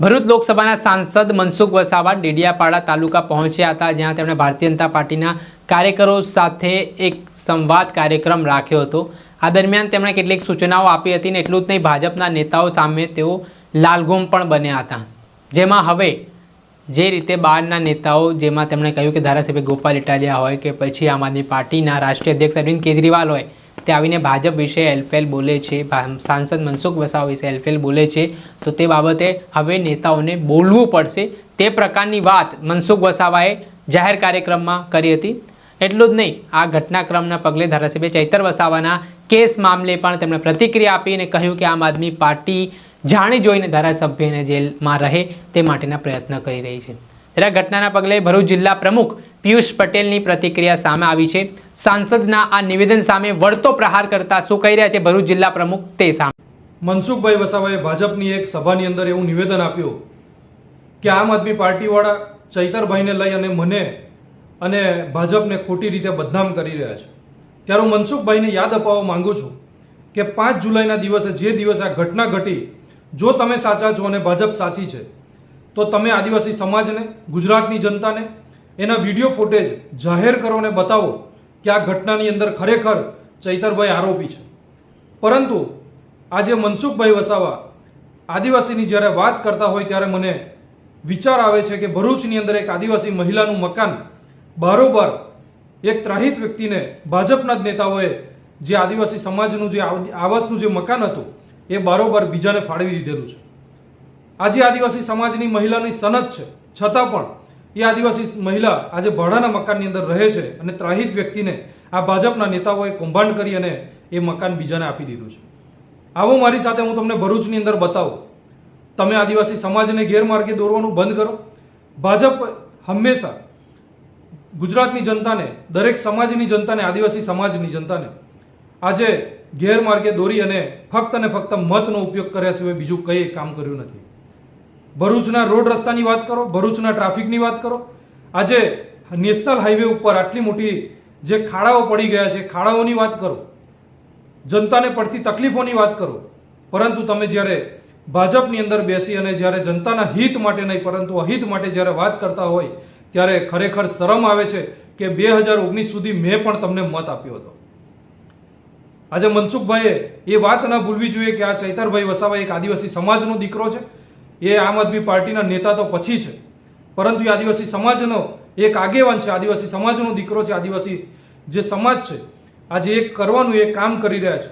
ભરૂચ લોકસભાના સાંસદ મનસુખ વસાવા ડેડિયાપાડા તાલુકા પહોંચ્યા હતા, જ્યાં તેમણે ભારતીય જનતા પાર્ટીના કાર્યકરો સાથે એક સંવાદ કાર્યક્રમ રાખ્યો હતો. આ દરમિયાન તેમણે કેટલીક સૂચનાઓ આપી હતી ને એટલું જ નહીં, ભાજપના નેતાઓ સામે તેઓ લાલઘુમ પણ બન્યા હતા. જેમાં હવે જે રીતે બહારના નેતાઓ, જેમાં તેમણે કહ્યું કે ધારાસભ્ય ગોપાલ ઇટાલિયા હોય કે પછી આમ આદમી પાર્ટીના રાષ્ટ્રીય અધ્યક્ષ અરવિંદ કેજરીવાલ હોય તે આવીને ભાજપ વિશે એલફેલ બોલે છે સાંસદ મનસુખ વસાવા વિશે એલફેલ બોલે છે, તો તે બાબતે હવે નેતાઓને બોલવું પડશે. તે પ્રકારની વાત મનસુખ વસાવાએ જાહેર કાર્યક્રમમાં કરી હતી. એટલું જ નહીં, આ ઘટનાક્રમના પગલે ધારાસભ્ય ચૈતર વસાવાના કેસ મામલે પણ તેમણે પ્રતિક્રિયા આપી અને કહ્યું કે આમ આદમી પાર્ટી જાણી જોઈને ધારાસભ્યને જેલમાં રહે તે માટેના પ્રયત્ન કરી રહી છે. ત્યારે ઘટનાના પગલે ભરૂચ જિલ્લા પ્રમુખ પિયુષ પટેલની પ્રતિક્રિયા સામે આવી છે. સાંસદના આ નિવેદન સામે વળતો પ્રહાર કરતા શું કહી રહ્યા છે ભરૂચ જિલ્લા પ્રમુખ તે સામે? મનસુખભાઈ વસાવાએ ભાજપની એક સભાની અંદર એવું નિવેદન આપ્યું કે આમ આદમી પાર્ટીવાળા ચૈતરભાઈને લઈ અને મને અને ભાજપને ખોટી રીતે બદનામ કરી રહ્યા છે. ત્યારે હું મનસુખભાઈને યાદ અપાવવા માંગુ છું કે પાંચ જુલાઈના દિવસે જે દિવસે આ ઘટના ઘટી, જો તમે સાચા છો અને ભાજપ સાચી છે તો તમે આદિવાસી સમાજને, ગુજરાતની જનતાને એના વીડિયો ફૂટેજ જાહેર કરો અને બતાવો કે આ ઘટનાની અંદર ખરેખર ચૈતરભાઈ આરોપી છે. પરંતુ આજે મનસુખભાઈ વસાવા આદિવાસીની જ્યારે વાત કરતા હોય ત્યારે મને વિચાર આવે છે કે ભરૂચની અંદર એક આદિવાસી મહિલાનું મકાન બારોબાર એક ત્રાહિત વ્યક્તિને ભાજપના જ નેતાઓએ જે આદિવાસી સમાજનું જે આવાસનું જે મકાન હતું એ બારોબાર બીજાને ફાળવી દીધેલું છે. આજે આદિવાસી સમાજની મહિલાની સનદ છે. છતાં પણ એ આદિવાસી મહિલા આજે ભાડાના મકાનની અંદર રહે છે અને ત્રાહિત વ્યક્તિને આ ભાજપના નેતાઓએ કૌભાંડ કરી અને એ મકાન બીજાને આપી દીધું છે. આવો મારી સાથે હું તમને ભરૂચની અંદર બતાવું. તમે આદિવાસી સમાજને ગેરમાર્ગે દોરવાનું બંધ કરો. ભાજપ હંમેશા ગુજરાતની જનતાને, દરેક સમાજની જનતાને, આદિવાસી સમાજની જનતાને આજે ગેરમાર્ગે દોરી અને ફક્ત અને ફક્ત મતનો ઉપયોગ કર્યા સિવાય બીજું કંઈ કામ કર્યું નથી. ભરૂચના રોડ રસ્તાની વાત કરો, ભરૂચના ટ્રાફિકની વાત કરો. આજે નેશનલ હાઈવે ઉપર આટલી મોટી જે ખાડાઓ પડી ગયા છે, ખાડાઓની વાત કરો. જનતાને પડતી તકલીફોની વાત કરો. પરંતુ તમે જ્યારે ભાજપની અંદર બેસી અને જ્યારે જનતાના હિત માટે નહીં, પરંતુ અહિત માટે જ્યારે વાત કરતા હોય, ત્યારે ખરેખર શરમ આવે છે કે બે હજાર ઓગણીસ સુધી મેં પણ તમને મત આપ્યો હતો. આજે મનસુખભાઈએ એ વાત ન ભૂલવી જોઈએ કે આ ચૈતરભાઈ વસાવા એક આદિવાસી સમાજનો દીકરો છે. એ આમ આદમી પાર્ટીના નેતા તો પછી છે. પરંતુ એ આદિવાસી સમાજનો એક આગેવાન છે, આદિવાસી સમાજનો દીકરો છે, આદિવાસી જે સમાજ છે, આજે એક કરવાનું એ કામ કરી રહ્યા છે.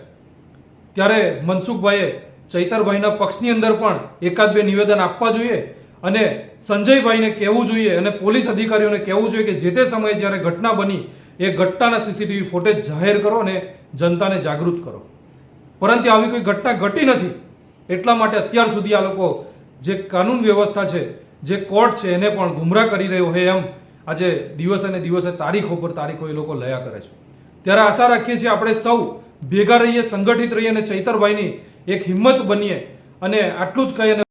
ત્યારે મનસુખભાઈએ ચૈતરભાઈના પક્ષની અંદર પણ એકાદ બે નિવેદન આપવા જોઈએ અને સંજયભાઈને કહેવું જોઈએ અને પોલીસ અધિકારીઓને કહેવું જોઈએ કે જે તે સમયે જ્યારે ઘટના બની, એ ઘટનાના સીસીટીવી ફૂટેજ જાહેર કરો અને જનતાને જાગૃત કરો. પરંતુ આવી કોઈ ઘટના ઘટી નથી, એટલા માટે અત્યાર સુધી આ લોકો જે કાનૂન વ્યવસ્થા છે, જે કોર્ટ છે, એને પણ ગુમરાહ કરી રહ્યો હોય એમ આજે દિવસે ને દિવસે તારીખો પર તારીખો એ લોકો લયા કરે છે. ત્યારે આશા રાખીએ છીએ આપણે સૌ ભેગા રહીએ, સંગઠિત રહીએ અને ચૈતરભાઈની એક હિંમત બનીએ અને આટલું જ કહી અને